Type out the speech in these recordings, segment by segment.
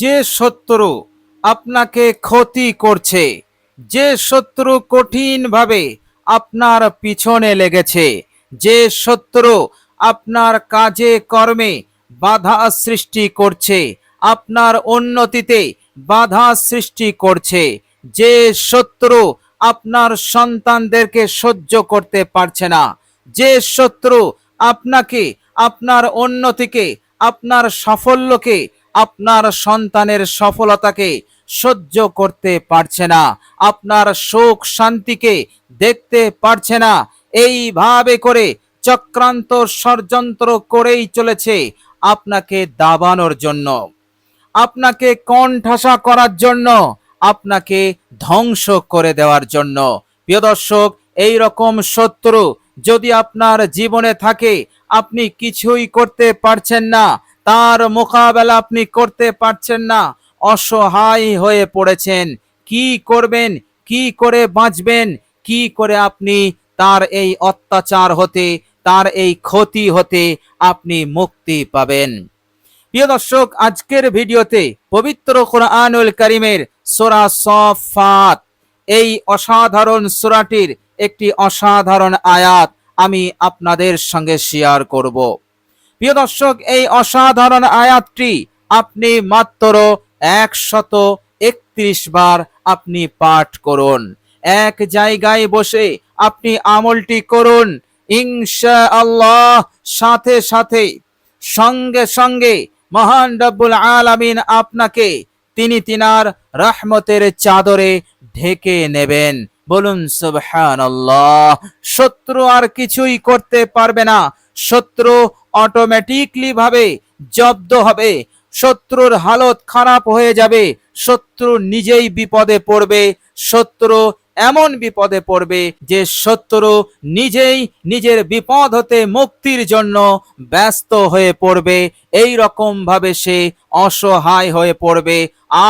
যে শত্রু আপনাকে ক্ষতি করছে, যে শত্রু কঠিনভাবে আপনার পিছনে লেগেছে, যে শত্রু আপনার কাজে কর্মে বাধা সৃষ্টি করছে, আপনার উন্নতিতে বাধা সৃষ্টি করছে, যে শত্রু আপনার সন্তানদেরকে সহ্য করতে পারছে না, যে শত্রু আপনাকে, আপনার উন্নতিকে, আপনার সাফল্যকে আপনার সন্তানের সফলতাকে সহ্য করতে পারছে না, আপনার সুখ শান্তিকে দেখতে পারছে না, এইভাবে করে চক্রান্ত ষড়যন্ত্র করেই চলেছে আপনাকে দাবানোর জন্য, আপনাকে কণ্ঠাসা করার জন্য, আপনাকে ধ্বংস করে দেওয়ার জন্য। প্রিয় দর্শক এই রকম শত্রু যদি আপনার জীবনে থাকে, আপনি কিছুই করতে পারছেন না তার মোকাবেলা আপনি করতে পারছেন না। অসহায় হয়ে পড়েছেন। কি করবেন? কি করে বাঁচবেন? কি করে আপনি তার এই অত্যাচার হতে, তার এই ক্ষতি হতে আপনি মুক্তি পাবেন? প্রিয় দর্শক, আজকের ভিডিওতে পবিত্র কোরআনুল করিমের সোরা সফাত এই অসাধারণ সোরাটির একটি অসাধারণ আয়াত আমি আপনাদের সঙ্গে শেয়ার করব। প্রিয় দর্শক, এই অসাধারণ আয়াতটি আপনি মাত্র একশত একত্রিশ বার আপনি পাঠ করুন। এক জায়গায় বসে আপনি আমলটি করুন। ইনশা আল্লাহ সাথে সাথে, সঙ্গে সঙ্গে মহান রব্বুল আলামিন আপনাকে তিনি তিনার রহমতের চাদরে ঢেকে নেবেন। বলুন, সুবহানাল্লাহ, শত্রু আর কিছুই করতে পারবে না। শত্রু অটোমেটিকলি ভাবে জব্দ হবে। শত্রুর হালত খারাপ হয়ে যাবে। শত্রু নিজেই বিপদে পড়বে। শত্রু এমন বিপদে পড়বে যে শত্রু নিজেই নিজের বিপদ হতে মুক্তির জন্য ব্যস্ত হয়ে পড়বে। এই রকম ভাবে সে অসহায় হয়ে পড়বে।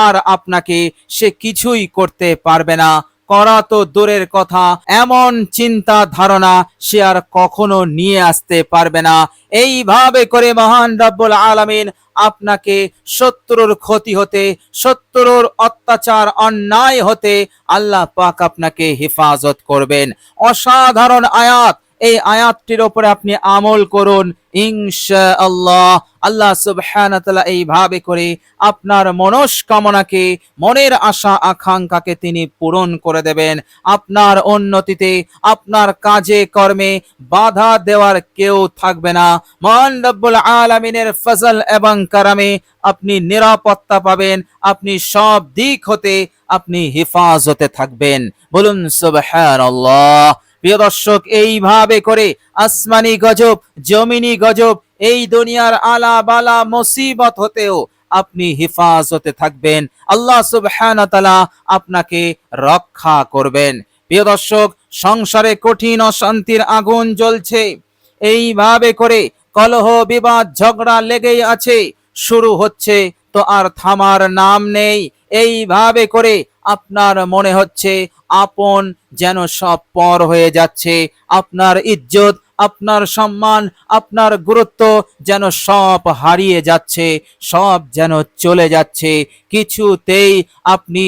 আর আপনাকে সে কিছুই করতে পারবে না। করা তো দূরের কথা। এমন চিন্তা ধারণা সে আর কখনো নিয়ে আসতে পারবে না। এইভাবে করে মহান রব্বুল আলামিন আপনাকে শত্রুর ক্ষতি হতে, শত্রুর অত্যাচার, অন্যায় হতে আল্লাহ পাক আপনাকে হেফাজত করবেন। অসাধারণ আয়াত। এই আয়াতটির উপরে আপনি আমল করুন। ইনশা আল্লাহ আল্লাহ সুবহানাহু এইভাবে করে আপনার মনস্কামনাকে, মনের আশা আকাঙ্ক্ষাকে তিনি পূরণ করে দেবেন। আপনার উন্নতিতে, আপনার কাজে, কর্মে বাধা দেওয়ার কেউ থাকবে না। মহান রব্বুল আলামিনের ফজল এবং কারামে আপনি নিরাপত্তা পাবেন, আপনি সব দিক হতে আপনি হেফাজতে থাকবেন। বলুন সুবহানাল্লাহ। প্রিয় দর্শক, এইভাবে করে আসমানি গজব, জমিনি গজব, এই দুনিয়ার আলা বালা মুসিবত হতেও আপনি হেফাজতে থাকবেন। আল্লাহ তাআলা আপনাকে রক্ষা করবেন। প্রিয় দর্শক, সংসারে কঠিন অশান্তির আগুন জ্বলছে। এইভাবে করে কলহ, বিবাদ, ঝগড়া লেগেই আছে। শুরু হচ্ছে তো আর থামার নাম নেই। এইভাবে করে আপনার মনে হচ্ছে আপন যেন সব পর হয়ে যাচ্ছে। আপনার ইজ্জত, আপনার সম্মান, আপনার গুরুত্ব যেন সব হারিয়ে যাচ্ছে, সব যেন চলে যাচ্ছে। কিছুতেই আপনি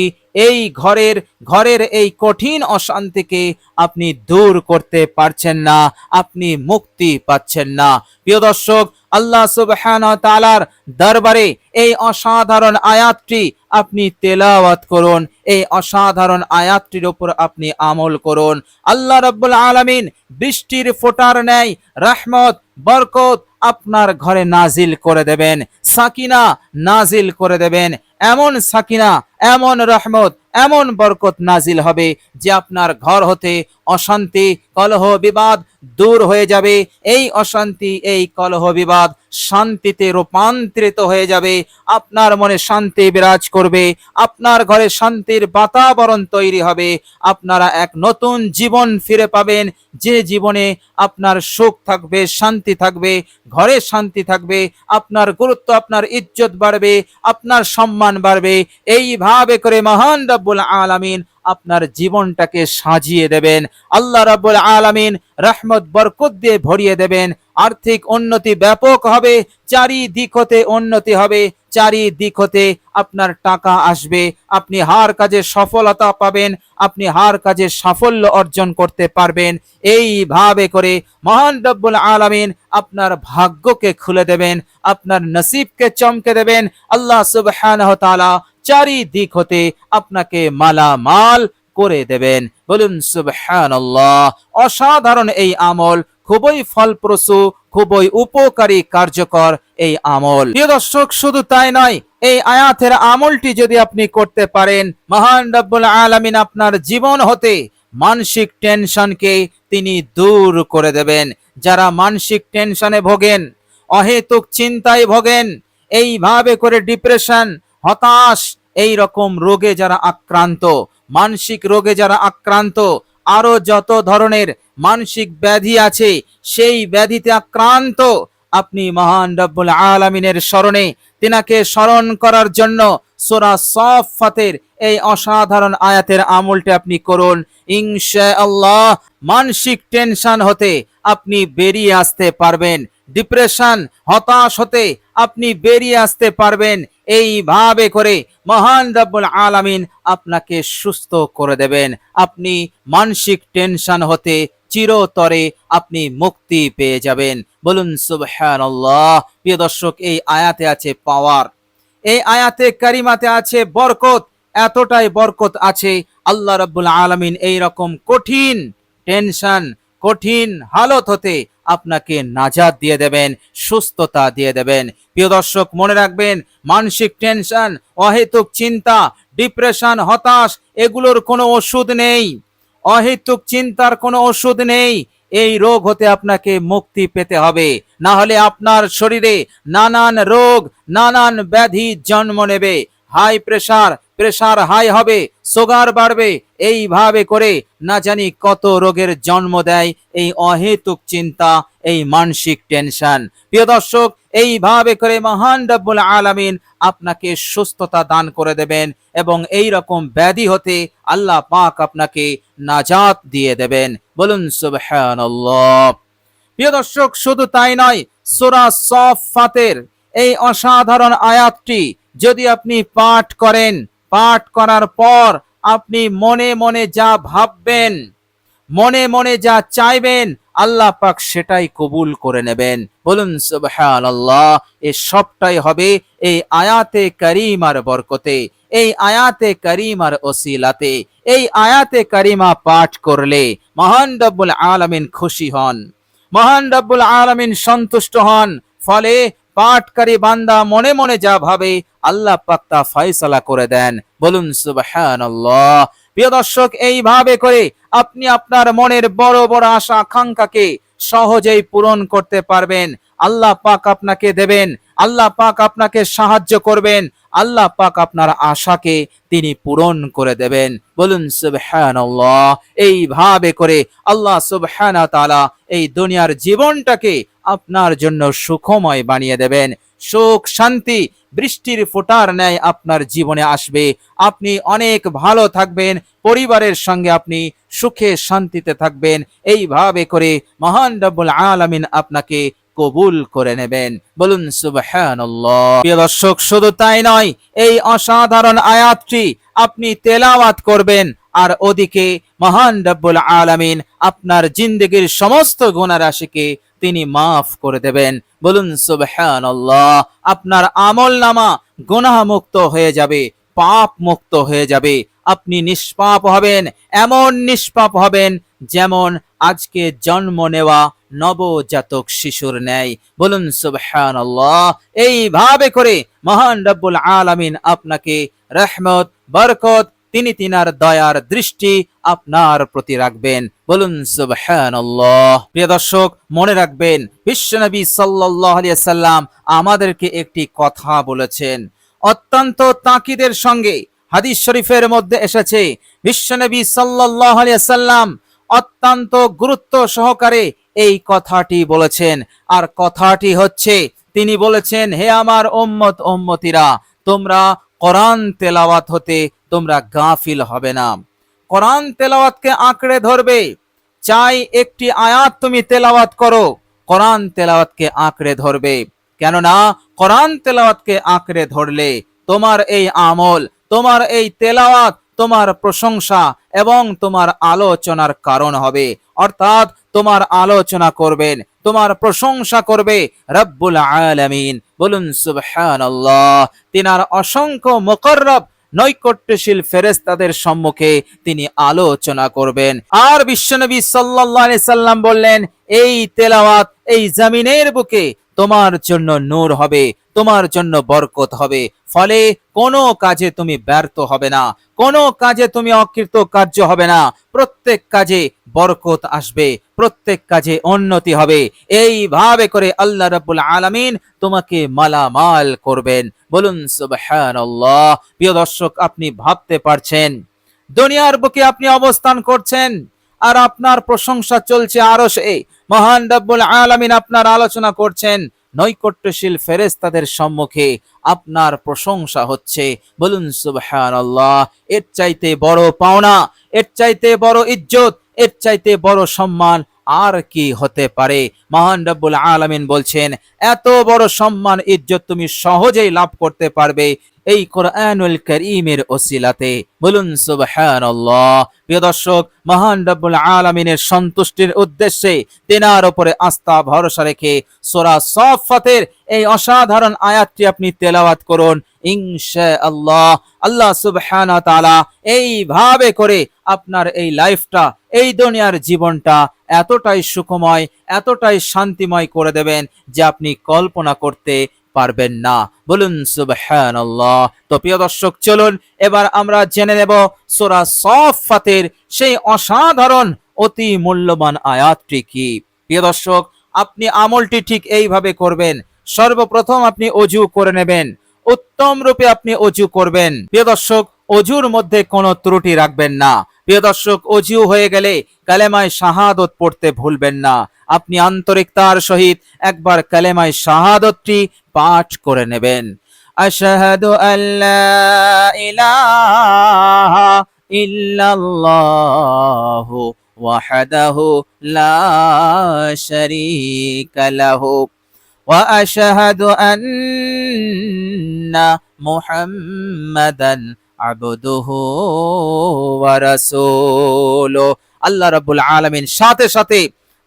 এই ঘরের ঘরের এই কঠিন অশান্তিকে আপনি দূর করতে পারছেন না, আপনি মুক্তি পাচ্ছেন না। প্রিয় দর্শক, আল্লাহ সুবহানাহু ওয়া তাআলার দরবারে এই অসাধারণ আয়াতটি আপনি তেলাওয়াত করুন, এই অসাধারণ আয়াতটির উপর আপনি আমল করুন। আল্লাহ রাব্বুল আলামিন বৃষ্টির ফোটার ন্যায় রহমত, বরকত আপনার ঘরে নাজিল করে দেবেন, সাকিনা নাজিল করে দেবেন এমন সাকিনা এমন রহমত এমন বরকত নাজিল হবে যে আপনার ঘর হতে অশান্তি, কলহ, বিবাদ দূর হয়ে যাবে। এই অশান্তি, এই কলহ, বিবাদ শান্তিতে রূপান্তরিত হয়ে যাবে। আপনার মনে শান্তি বিরাজ করবে। আপনার ঘরে শান্তির বাতাবরণ তৈরি হবে। আপনারা এক নতুন জীবন ফিরে পাবেন। যে জীবনে আপনার সুখ থাকবে, শান্তি থাকবে, ঘরে শান্তি থাকবে, আপনার গুরুত্ব, আপনার ইজ্জত বাড়বে, আপনার সম্মান বাড়বে। এইভাবে করে মহান রব্বুল আলামিন আপনার জীবনটাকে সাজিয়ে দেবেন। আল্লাহ রাব্বুল আলামিন রহমত, বরকত দিয়ে ভরিয়ে দেবেন। আর্থিক উন্নতি ব্যাপক হবে চারিদিক হতে উন্নতি হবে চারিদিক হতে আপনার টাকা আসবে। আপনি হার কাজে সফলতা পাবেন, আপনি হার কাজে সাফল্য অর্জন করতে পারবেন। এইভাবে করে মহান রব্বুল আলামিন আপনার ভাগ্যকে খুলে দেবেন, আপনার নসিবকে চমকে দেবেন। আল্লাহ সুবহানাহু তাআলা চারিদিক হতে আপনাকে মালামাল করে দেবেন। বলুন, সুবহানাল্লাহ। অসাধারণ এই আমল, খুবই ফলপ্রসূ, খুবই উপকারী, কার্যকর এই আমল। প্রিয় দর্শক, শুধু তাই নয়, এই আয়াতের আমলটি যদি আপনি করতে পারেন, মহান রব্বুল আলামিন আপনার জীবন হতে মানসিক টেনশনকে তিনি দূর করে দেবেন। যারা মানসিক টেনশনে ভোগেন, অহেতুক চিন্তায় ভোগেন, এইভাবে করে ডিপ্রেশন হতাশ এই রকম রোগে যারা আক্রান্ত, মানসিক রোগে যারা আক্রান্ত, আরও যত ধরনের মানসিক ব্যাধি আছে, সেই ব্যাধিতে আক্রান্ত, আপনি মহান রব্বুল আলামিনের স্মরণে তিনাকে স্মরণ করার জন্য সোরা সফাতের এই অসাধারণ আয়াতের আমলটি আপনি করুন। ইনশা আল্লাহ মানসিক টেনশন হতে আপনি বেরিয়ে আসতে পারবেন। ডিপ্রেশন হতাশ হতে আপনি বেরিয়ে আসতে পারবেন। এইভাবে করে মহান রব্বুল আলামিন আপনাকে সুস্থ করে দেবেন। আপনি মানসিক টেনশন হতে চিরতরে আপনি মুক্তি পেয়ে যাবেন। বলুন, সুবহানাল্লাহ। প্রিয় দর্শক, এই আয়াতে আছে পাওয়ার এই আয়াতে, কারিমাতে আছে বরকত। এতটাই বরকত আছে, আল্লাহ রাব্বুল আলামিন এই রকম কঠিন টেনশন কঠিন হালত হতে আপনাকে নাজাত দিয়ে দেবেন, সুস্থতা দিয়ে দেবেন। প্রিয় দর্শক, মনে রাখবেন, মানসিক টেনশন, অহেতুক চিন্তা, ডিপ্রেশন, হতাশ, এগুলোর কোনো ওষুধ নেই। অহেতুক চিন্তার কোনো ওষুধ নেই। এই রোগ হতে আপনাকে মুক্তি পেতে হবে। না হলে আপনার শরীরে নানান রোগ, নানান ব্যাধি জন্ম নেবে। হাই প্রেসার প্রেসার হাই হবে সুগার বাড়বে, এইভাবে করে না জানি কত রোগের জন্ম দেয় এই অহেতুক চিন্তা, এই মানসিক টেনশন প্রিয় দর্শক, এইভাবে করে মহান রব্বুল আলামিন আপনাকে সুস্থতা দান করে দেবেন এবং এই রকম ব্যাধি হতে আল্লাহ পাক আপনাকে নাজাত দিয়ে দেবেন। বলুন, সুবহানাল্লাহ। প্রিয় দর্শক, শুধু তাই নয়, সূরা সফাতের এই অসাধারণ আয়াতটি যদি আপনি পাঠ করেন পাঠ করার পর আপনি মনে মনে যা ভাববেন, মনে মনে যা চাইবেন, আল্লাহ পাক সেটাই কবুল করে নেবেন। বলুন, সুবহানাল্লাহ, এ সবটাই হবে এই আয়াতে কারিমার বরকতে, এই আয়াতে কারিমার ওসিলাতে, এই আয়াতে কারিমা পাঠ করলে মহান রব্বুল আলামিন খুশি হন, মহান রব্বুল আলামিন সন্তুষ্ট হন। ফলে পাঠকারী বান্দা মনে মনে যা ভাবে, আল্লাহ পাক তা ফয়সালা করে দেন। বলুন, সুবহানাল্লাহ। প্রিয় দর্শক, এইভাবে করে আপনি আপনার মনের বড় বড় আশা, আকাঙ্ক্ষাকে সহজেই পূরণ করতে পারবেন। আল্লাহ পাক আপনাকে দেবেন, আল্লাহ পাক আপনাকে সাহায্য করবেন আল্লাহ পাক আপনার আশাকে তিনি পূরণ করে দেবেন। বলুন, সুবহানাল্লাহ। এইভাবে করে আল্লাহ সুবহানাহু তাআলা এই দুনিয়ার জীবনটাকে আপনার জন্য সুখময় বানিয়ে দেবেন। সুখ, শান্তি, বৃষ্টির ফোটার ন্যায় আপনার জীবনে আসবে। আপনি অনেক ভালো থাকবেন, পরিবারের সঙ্গে আপনি সুখে শান্তিতে থাকবেন। এইভাবে করে মহান রব্বুল আলামিন আপনাকে কবুল করে নেবেন। বলুন, সুবহানাল্লাহ। দর্শক, শুধু তাই নয়, এই অসাধারণ আয়াতটি আপনি তেলাওয়াত করবেন, আর ওদিকে মহান রব্বুল আলামিন আপনার জিন্দগির সমস্ত গুনাহ রাশিকে তিনি মাফ করে দেবেন। বলুন, সুবহানাল্লাহ, আপনার আমল নামা গুনাহ মুক্ত হয়ে যাবে পাপ মুক্ত হয়ে যাবে। আপনি নিষ্পাপ হবেন, এমন নিষ্পাপ হবেন যেমন আজকে জন্ম নেওয়া নবজাতক শিশুর ন্যায়। বলুন, সুবহানাল্লাহ। এইভাবে করে মহান রব্বুল আলামিন আপনাকে রহমত, বরকত, তিনি তিনার দয়ার দৃষ্টি আপনার প্রতি রাখবেন। বলুন, সুবহানাল্লাহ। প্রিয় দর্শক, মনে রাখবেন বিশ্বনবী সাল্লাল্লাহু সাল্লাম আমাদেরকে একটি কথা বলেছেন। অত্যন্ত তাকিদের সঙ্গে হাদিস শরীফের মধ্যে এসেছে বিশ্বনবী সাল্লাল্লাহু আলাইহি সাল্লাম অত্যন্ত গুরুত্ব সহকারে এই কথাটি বলেছেন। আর কথাটি হচ্ছে, তিনি বলেছেন, হে আমার উম্মত, উম্মতিরা, তোমরা কোরআন তেলাওয়াত হতে তোমরা গাফিল হবে না। কোরআন তেলাওয়াতকে আঁকড়ে ধরবে। চাই একটি আয়াত তুমি তেলাওয়াত করো, কোরআন তেলাওয়াতকে আঁকড়ে ধরবে। কেননা, কোরআন তেলাওয়াতকে আঁকড়ে ধরলে তোমার এই আমল, তোমার এই তেলাওয়াত তোমার প্রশংসা এবং তোমার আলোচনার কারণ হবে। অর্থাৎ তোমার আলোচনা করবেন, তোমার প্রশংসা করবে রব্বুল আলামিন। বলুন সুবহানাল্লাহ। তিনার অসংখ্য মুকররব নৈকট্যশীল ফেরেস্তাদের সম্মুখে তিনি আলোচনা করবেন। আর বিশ্বনবী আলাইহি সাল্লাম বললেন, এই তেলাওয়াত, এই জমিনের বুকে তোমার জন্য নূর হবে, তোমার জন্য বরকত হবে। ফলে কোনো কাজে তুমি ব্যর্থ হবে না, কোনো কাজে তুমি অকৃত কার্য হবে না। প্রত্যেক কাজে বরকত আসবে, প্রত্যেক কাজে উন্নতি হবে। এইভাবে করে আল্লাহ রাব্বুল আলামিন তোমাকে মালামাল করবেন। বলুন, সুবহানাল্লাহ। প্রিয় দর্শক, আপনি ভাবতে পারছেন, দুনিয়ার বুকে আপনি অবস্থান করছেন আর আপনার প্রশংসা চলছে আরও সে, মহান রব্বুল আলামিন আপনার আলোচনা করছেন, নৈকট্যশীল ফেরেস্তাদের সম্মুখে আপনার প্রশংসা হচ্ছে। বলুন, সুবহানাল্লাহ, এর চাইতে বড় পাওনা, এর চাইতে বড় ইজ্জত, এর চাইতে বড় সম্মান আর কি হতে পারে? মহান রব্বুল আলমিন বলছেন, এত বড় সম্মান, ইজ্জত তুমি সহজেই লাভ করতে পারবে। এই কোরআনুল করিমের ওসিলাতে বলুন সুবহানাল্লাহ। প্রিয় দর্শক, মহান রব্বুল সন্তুষ্টির উদ্দেশ্যে তেনার আস্থা, ভরসা রেখে এই অসাধারণ আয়াতটি আপনি তেলাওয়াত করুন ইনশাআল্লাহ। আল্লাহ সুবহানাহু তাআলা এইভাবে করে আপনার এই লাইফটা, এই দুনিয়ার জীবনটা এতটাই সুখময়, এতটাই শান্তিময় করে দেবেন যে আপনি কল্পনা করতে পারবেন না। বলুন, সুবহানাল্লাহ। তো প্রিয় দর্শক, চলুন, এবার আমরা জেনে নেব সূরা সাফফাতের সেই অসাধারণ, অতি মূল্যবান আয়াতটি কি। প্রিয় দর্শক, আপনি আমলটি ঠিক এইভাবে করবেন। সর্বপ্রথম আপনি অজু করে নেবেন। উত্তম রূপে আপনি অজু করবেন। প্রিয় দর্শক, অজুর মধ্যে কোনো ত্রুটি রাখবেন না। প্রিয় দর্শক, অজু হয়ে গেলে কালেমায় শাহাদত পড়তে ভুলবেন না। আপনি আন্তরিকতার সহিত একবার কালেমায় শাহাদতটি পাঠ করে নেবেন আশহাদু আল্লা ইলাহা ইল্লাল্লাহু ওয়াহদাহু লা শারীকা লাহু واشهد ان محمدا عبده ورسوله আল্লাহ রাব্বুল আলামিন সাথে সাথে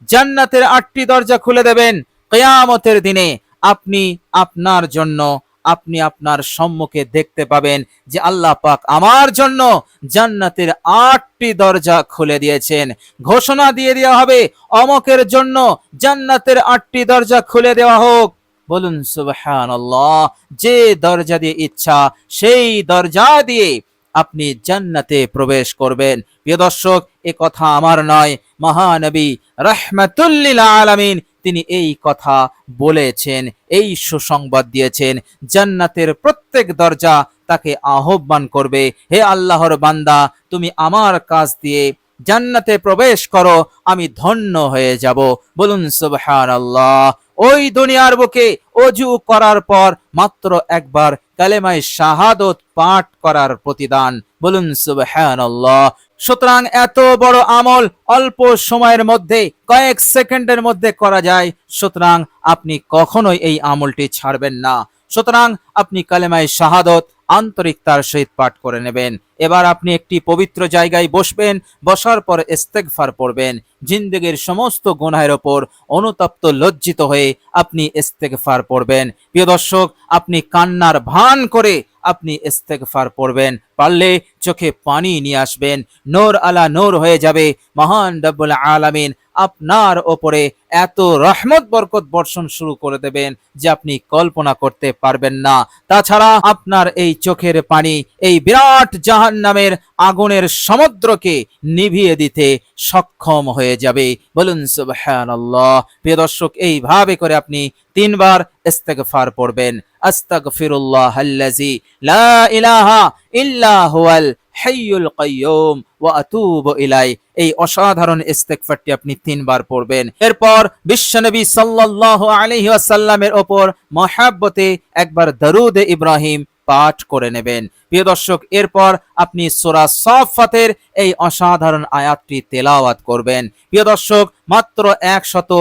জান্নাতের আটটি দরজা খুলে দেবেন। কিয়ামতের দিনে আপনি আপনার জন্য, আপনি আপনার সম্মুখে দেখতে পাবেন যে আল্লাহ পাক আমার জন্য জান্নাতের আটটি দরজা খুলে দিয়েছেন। ঘোষণা দিয়ে দেওয়া হবে, অমকের জন্য জান্নাতের আটটি দরজা খুলে দেওয়া হোক। বলুন, সুবহানাল্লাহ, যে দরজা দিয়ে ইচ্ছা, সেই দরজা দিয়ে আপনি জান্নাতে প্রবেশ করবেন। প্রিয় দর্শক, এ কথা আমার নয় মহানবী রাহমাতুল্লিল আলামিন তিনি এই কথা বলেছেন, এই সুসংবাদ দিয়েছেন। জান্নাতের প্রত্যেক দরজা তাকে আহ্বান করবে, হে আল্লাহর বান্দা, তুমি আমার কাজ দিয়ে জান্নাতে প্রবেশ করো, আমি ধন্য হয়ে যাব। বলুন, সুবহানাল্লাহ। ওই দুনিয়ার বুকে অজু করার পর মাত্র একবার কালেমায় শাহাদত পাঠ করার প্রতিদান। বলুন, সুবহানাল্লাহ। সুতরাং এত বড় আমল অল্প সময়ের মধ্যে, কয়েক সেকেন্ডের মধ্যে করা যায়। সুতরাং আপনি কখনোই এই আমলটি ছাড়বেন না। সুতরাং আপনি কালেমায় শাহাদত আন্তরিকতার সহিত পাঠ করে নেবেন। এবার আপনি একটি পবিত্র জায়গায় বসবেন, বসার পর ইস্তেগফার পড়বেন। জিন্দেগির সমস্ত গুনাহের ওপর অনুতপ্ত লজ্জিত হয়ে আপনি ইস্তেগফার পড়বেন। প্রিয় দর্শক, আপনি কান্নার ভান করে আপনি ইস্তেকফার পড়বেন, পারলে চোখে পানি নিয়ে আসবেন, নোর আলা নোর হয়ে যাবে, মহান রব্বুল আলামিন আপনার ওপরে এত রহমত, বরকত বর্ষণ শুরু করে দেবেন যে আপনি কল্পনা করতে পারবেন না। তাছাড়া আপনার এই চোখের পানি এই বিরাট জাহান নামের আগুনের সমুদ্রকে নিভিয়ে দিতে সক্ষম হয়ে যাবে। বলুন, সুবহানাল্লাহ। প্রিয় দর্শক, এইভাবে করে আপনি তিনবার ইস্তেগফার পড়বেন। আস্তাগফিরুল্লাহ আল্লাজি লা ইলাহা ইল্লা হুয়াল হাইয়ুল কাইয়ুম ওয়া আতুবু ইলাই এই অসাধারণ ইস্তেগফারটি আপনি তিনবার পড়বেন। এরপর বিশ্বনবী সাল্লাল্লাহু আলাইহি ওয়াসাল্লামের ওপর মহাব্বতে একবার দরুদ ইব্রাহিম পাঠ করে নেবেন। প্রিয় দর্শক, এরপর আপনি সোরা সফাতের এই অসাধারণ আয়াতটি তেলাওয়াত করবেন। প্রিয় দর্শক, মাত্র একশত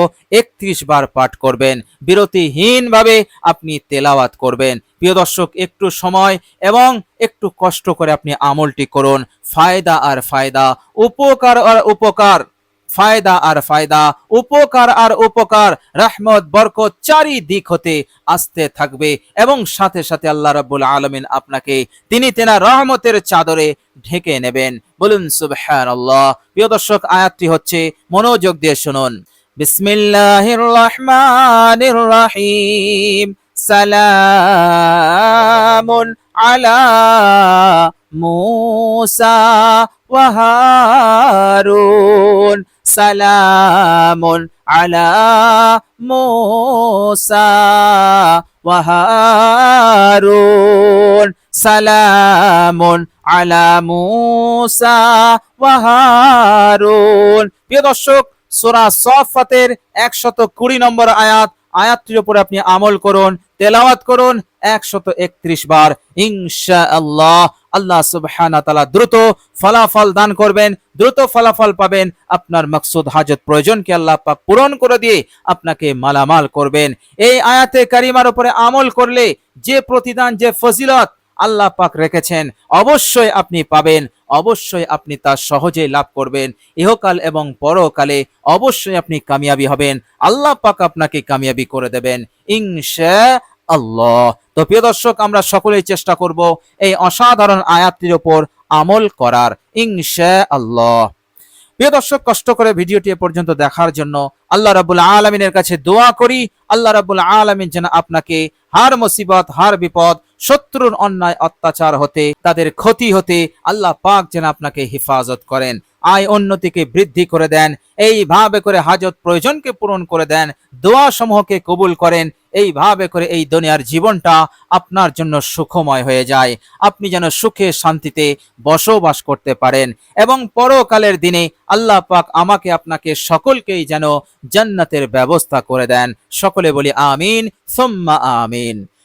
একত্রিশ বার পাঠ করবেন। বিরতিহীনভাবে আপনি তেলাওয়াত করবেন। প্রিয় দর্শক, একটু সময় এবং একটু কষ্ট করে আপনি আমলটি করুন। ফায়দা আর ফায়দা, উপকার আর উপকার। ফায়দা আর ফায়দা, উপকার আর উপকার, রহমত, বরকত চারিদিক হতে আসতে থাকবে। এবং সাথে সাথে আল্লাহ রাব্বুল আলামিন আপনাকে তিনি তেনা রহমতের চাদরে ঢেকে নেবেন। বলুন, সুবহানাল্লাহ। প্রিয় দর্শক, আয়াতটি হচ্ছে মনোযোগ দিয়ে শুনুন। বিসমিল্লাহির রহমানির রহিম। সালামুন আলা মুসা ওয়া হারুন সালামুন আলা মুসা ওয়া হারুন সালামুন আলা মুসা ওয়া হারুন প্রিয় দর্শক সূরা সফাতের 120 নম্বর আয়াত আয়াতটির উপরে আপনি আমল করুন, তেলাওয়াত করুন একশত একত্রিশ বার। ইনশাআল্লাহ আল্লাহ আল্লাহ সুবহানা তালা দ্রুত ফলাফল দান করবেন, দ্রুত ফলাফল পাবেন। আপনার মকসুদ হাজত প্রয়োজনকে আল্লাহ পাক পূরণ করে দিয়ে আপনাকে মালামাল করবেন। এই আয়াতে কারিমার উপরে আমল করলে যে প্রতিদান, যে ফজিলত আল্লাহ পাক রেখেছেন, অবশ্যই আপনি পাবেন, অবশ্যই আপনি তা সহজেই লাভ করবেন। ইহকাল এবং পরকালে অবশ্যই আপনি কামিয়াবি হবেন। আল্লাহ পাক আপনাকে কামিয়াবি করে দেবেন। ইনশা আল্লাহ তো প্রিয় দর্শক, আমরা সকলেই চেষ্টা করব এই অসাধারণ আয়াতটির ওপর আমল করার। ইনশা আল্লাহ প্রিয় দর্শক, কষ্ট করে ভিডিওটি এ পর্যন্ত দেখার জন্য আল্লাহ রাবুল আলমিনের কাছে দোয়া করি। আল্লাহ রাবুল আলমিন যেন আপনাকে হার মুসিবত, হার বিপদ শত্রুর অন্যায় অত্যাচার হতে, তাদের ক্ষতি হতে আল্লাহ পাক যেন আপনাকে হেফাজত করেন। আয় উন্নতিকে বৃদ্ধি করে দেন, এইভাবে করে হাজত প্রয়োজনকে পূরণ করে দেন দোয়া সমূহকে কবুল করেন, এইভাবে করে এই দুনিয়ার জীবনটা আপনার জন্য সুখময় হয়ে যায়। আপনি যেন সুখে শান্তিতে বসবাস করতে পারেন এবং পরকালের দিনে আল্লাহ পাক আমাকে, আপনাকে সকলকেই যেন জান্নাতের ব্যবস্থা করে দেন। সকলে বলি আমিন, সোম্মা আমিন।